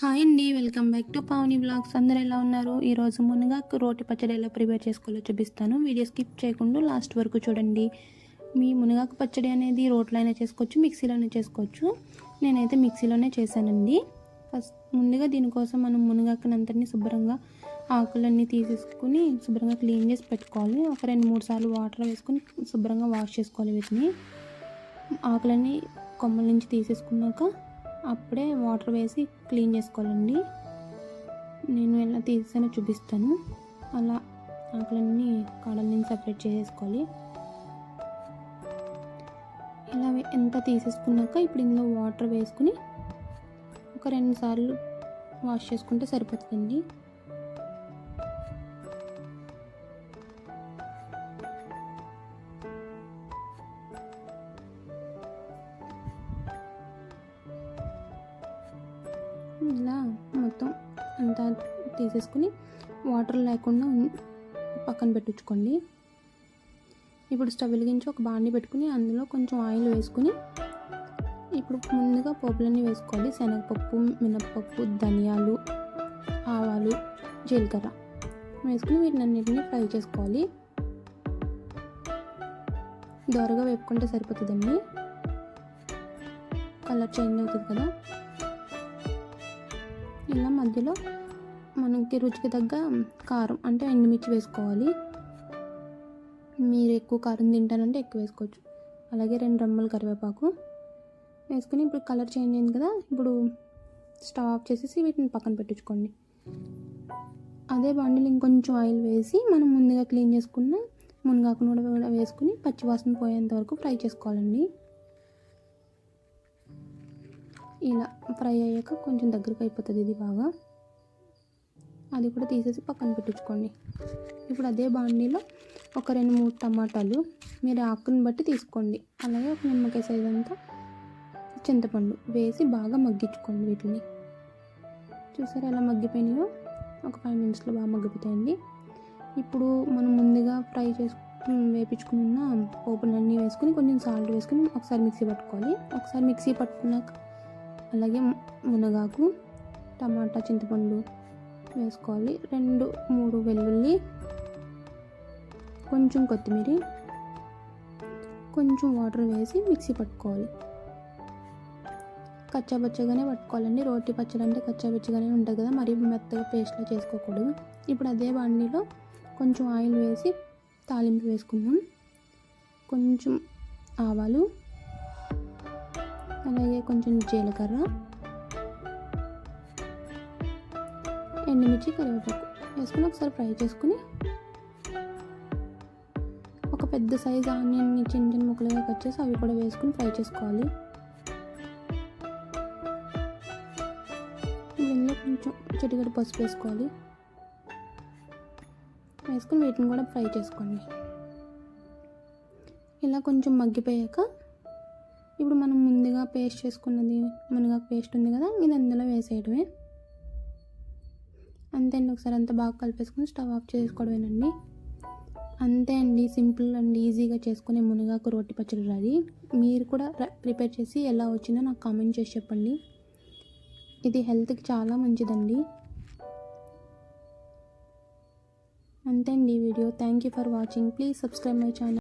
Hi అండి welcome back to Pavani blogs. అందరూ ఎలా ఉన్నారు? ఈరోజు మునగాకు రోటి పచ్చడి ఎలా ప్రిపేర్ చేసుకోవాలో చూపిస్తాను. వీడియో స్కిప్ చేయకుండా లాస్ట్ వరకు చూడండి. మీ మునగాకు పచ్చడి అనేది రోట్లైనా చేసుకోవచ్చు మిక్సీలోనే చేసుకోవచ్చు. నేనైతే మిక్సీలోనే చేశానండి. ఫస్ట్ ముందుగా దీనికోసం మనం మునగాకుని అంతటిని శుభ్రంగా ఆకులన్నీ తీసేసుకుని శుభ్రంగా క్లీన్ చేసి పెట్టుకోవాలి. ఒక రెండు మూడు సార్లు వాటర్ వేసుకుని శుభ్రంగా వాష్ చేసుకోవాలి వీటిని. ఆకులన్నీ కొమ్మల నుంచి తీసేసుకున్నాక అప్పుడే వాటర్ వేసి క్లీన్ చేసుకోవాలండి. నేను ఎలా తీసానో చూపిస్తాను. అలా ఆకులన్నీ కాడల నుంచి సపరేట్ చేసేసుకోవాలి. ఇలా ఎంత తీసేసుకున్నాక ఇప్పుడు ఇందులో వాటర్ వేసుకుని ఒక రెండు సార్లు వాష్ చేసుకుంటే సరిపోతుందండి. ఇలా మొత్తం అంతా తీసేసుకుని వాటర్ లేకుండా పక్కన పెట్టించుకోండి. ఇప్పుడు స్టవ్ వెలిగించి ఒక బాండి పెట్టుకుని అందులో కొంచెం ఆయిల్ వేసుకుని ఇప్పుడు ముందుగా పోపులన్నీ వేసుకోవాలి. శనగపప్పు మినప్పప్పు ధనియాలు ఆవాలు జీలకర్ర వేసుకుని వీటిని అన్నిటిని ఫ్రై చేసుకోవాలి. దోరగా వేపుకుంటే సరిపోతుందండి. కలర్ చేంజ్ అవుతుంది కదా. ఇలా మధ్యలో మనకి రుచికి తగ్గ కారం అంటే ఎండుమిర్చి వేసుకోవాలి. మీరు ఎక్కువ కారం తింటానంటే ఎక్కువ వేసుకోవచ్చు. అలాగే రెండు రమ్మలు కరివేపాకు వేసుకుని ఇప్పుడు కలర్ చేంజ్ అయింది కదా ఇప్పుడు స్టవ్ ఆఫ్ చేసేసి వీటిని పక్కన పెట్టించుకోండి. అదే బండిలో ఇంకొంచెం ఆయిల్ వేసి మనం ముందుగా క్లీన్ చేసుకున్న మునగాకును కూడా వేసుకుని పచ్చివాసన పోయేంత వరకు ఫ్రై చేసుకోవాలండి. ఇలా ఫ్రై అయ్యాక కొంచెం దగ్గరకు అయిపోతుంది ఇది బాగా. అది కూడా తీసేసి పక్కన పెట్టించుకోండి. ఇప్పుడు అదే బాండీలో ఒక రెండు మూడు టమాటాలు మీరు ఆకుని బట్టి తీసుకోండి. అలాగే ఒక నిమ్మకాయ సైజ్ అంతా చింతపండు వేసి బాగా మగ్గించుకోండి వీటిని. చూసారా ఎలా మగ్గిపోయినాయో? ఒక ఫైవ్ మినిట్స్లో బాగా మగ్గిపోతాయండి. ఇప్పుడు మనం ముందుగా ఫ్రై చేసు వేపించుకున్న పోపులన్నీ వేసుకుని కొంచెం సాల్ట్ వేసుకుని ఒకసారి మిక్సీ పట్టుకోవాలి. ఒకసారి మిక్సీ పట్టుకున్నాక అలాగే మునగాకు టమాటా చింతపండు వేసుకోవాలి. రెండు మూడు వెల్లుల్లి కొంచెం కొత్తిమీర కొంచెం వాటర్ వేసి మిక్సీ పట్టుకోవాలి. కచ్చాబచ్చగానే పట్టుకోవాలండి. రోటి పచ్చడి అంటే కచ్చాబచ్చగానే ఉంటుంది కదా మరీ మెత్తగా పేస్ట్లో చేసుకోకూడదు. ఇప్పుడు అదే బండిలో కొంచెం ఆయిల్ వేసి తాలింపు వేసుకుందాం. కొంచెం ఆవాలు అలాగే కొంచెం జీలకర్ర ఎండుమిర్చి కరివేపాకు వేసుకుని ఒకసారి ఫ్రై చేసుకుని ఒక పెద్ద సైజ్ ఆనియన్ని చిన్న చిన్న ముక్కలుగా కట్ చేసి అవి కూడా వేసుకుని ఫ్రై చేసుకోవాలి. ఇందులో కొంచెం చిటికెడు పసుపు వేసుకోవాలి. వేసుకుని వీటిని కూడా ఫ్రై చేసుకోండి. ఇలా కొంచెం మగ్గిపోయాక ఇప్పుడు మనం ముందుగా పేస్ట్ చేసుకున్నది మునగా పేస్ట్ ఉంది కదా ఇది అందులో వేసేయడమే. అంతే అండి ఒకసారి అంతా బాగా కలిపేసుకుని స్టవ్ ఆఫ్ చేసుకోవడమేనండి. అంతే అండి సింపుల్ అండ్ ఈజీగా చేసుకునే మునగాకు రోటి పచ్చడి రాది మీరు కూడా ప్రిపేర్ చేసి ఎలా వచ్చిందో నాకు కామెంట్ చేసి చెప్పండి. ఇది హెల్త్కి చాలా మంచిదండి. అంతే అండి ఈ video. Thank you for watching. Please subscribe my channel.